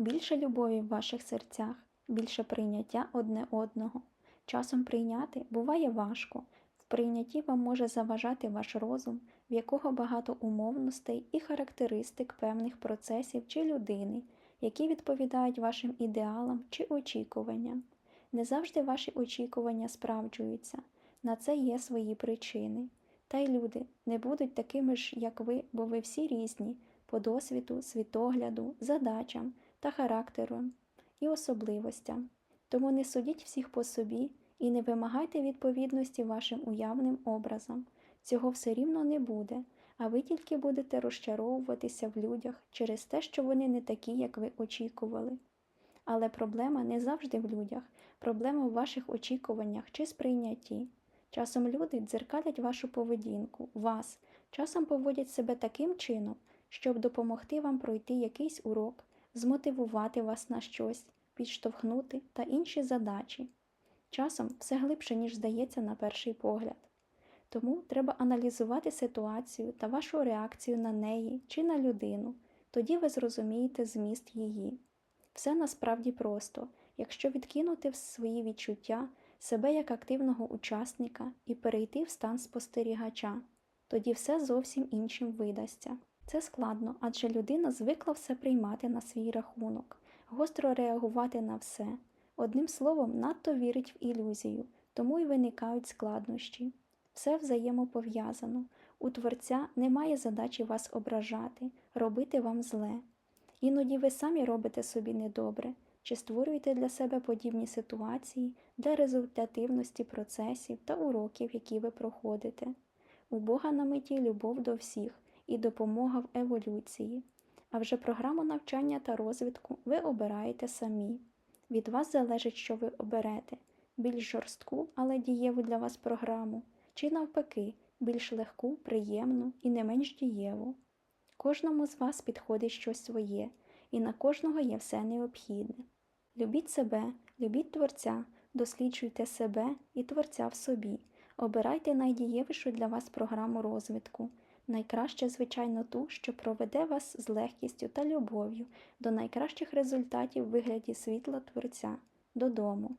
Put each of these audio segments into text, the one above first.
більше любові в ваших серцях, більше прийняття одне одного. Часом прийняти буває важко. В прийнятті вам може заважати ваш розум, в якого багато умовностей і характеристик певних процесів чи людини, які відповідають вашим ідеалам чи очікуванням. Не завжди ваші очікування справджуються, на це є свої причини. Та й люди не будуть такими ж, як ви, бо ви всі різні по досвіду, світогляду, задачам та характерам і особливостям. Тому не судіть всіх по собі і не вимагайте відповідності вашим уявним образам. Цього все рівно не буде, а ви тільки будете розчаровуватися в людях через те, що вони не такі, як ви очікували. Але проблема не завжди в людях, проблема в ваших очікуваннях чи сприйнятті. Часом люди дзеркалять вашу поведінку, вас, часом поводять себе таким чином, щоб допомогти вам пройти якийсь урок, змотивувати вас на щось, підштовхнути та інші задачі. Часом все глибше, ніж здається на перший погляд. Тому треба аналізувати ситуацію та вашу реакцію на неї чи на людину, тоді ви зрозумієте зміст її. Все насправді просто, якщо відкинути свої відчуття себе як активного учасника і перейти в стан спостерігача, тоді все зовсім іншим видасться. Це складно, адже людина звикла все приймати на свій рахунок, гостро реагувати на все. Одним словом, надто вірить в ілюзію, тому й виникають складнощі. Все взаємопов'язано. У Творця немає задачі вас ображати, робити вам зле. Іноді ви самі робите собі недобре, чи створюєте для себе подібні ситуації для результативності процесів та уроків, які ви проходите. У Бога на меті любов до всіх і допомога в еволюції. А вже програму навчання та розвитку ви обираєте самі. Від вас залежить, що ви оберете більш жорстку, але дієву для вас програму, чи навпаки, більш легку, приємну і не менш дієву. Кожному з вас підходить щось своє, і на кожного є все необхідне. Любіть себе, любіть Творця, досліджуйте себе і Творця в собі, обирайте найдієвішу для вас програму розвитку, найкраще, звичайно, ту, що проведе вас з легкістю та любов'ю до найкращих результатів в вигляді світла Творця додому.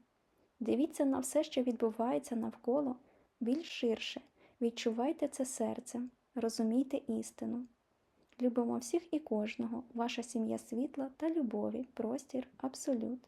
Дивіться на все, що відбувається навколо, більш ширше, відчувайте це серцем, розумійте істину. Любимо всіх і кожного, ваша сім'я світла та любові, простір, абсолют.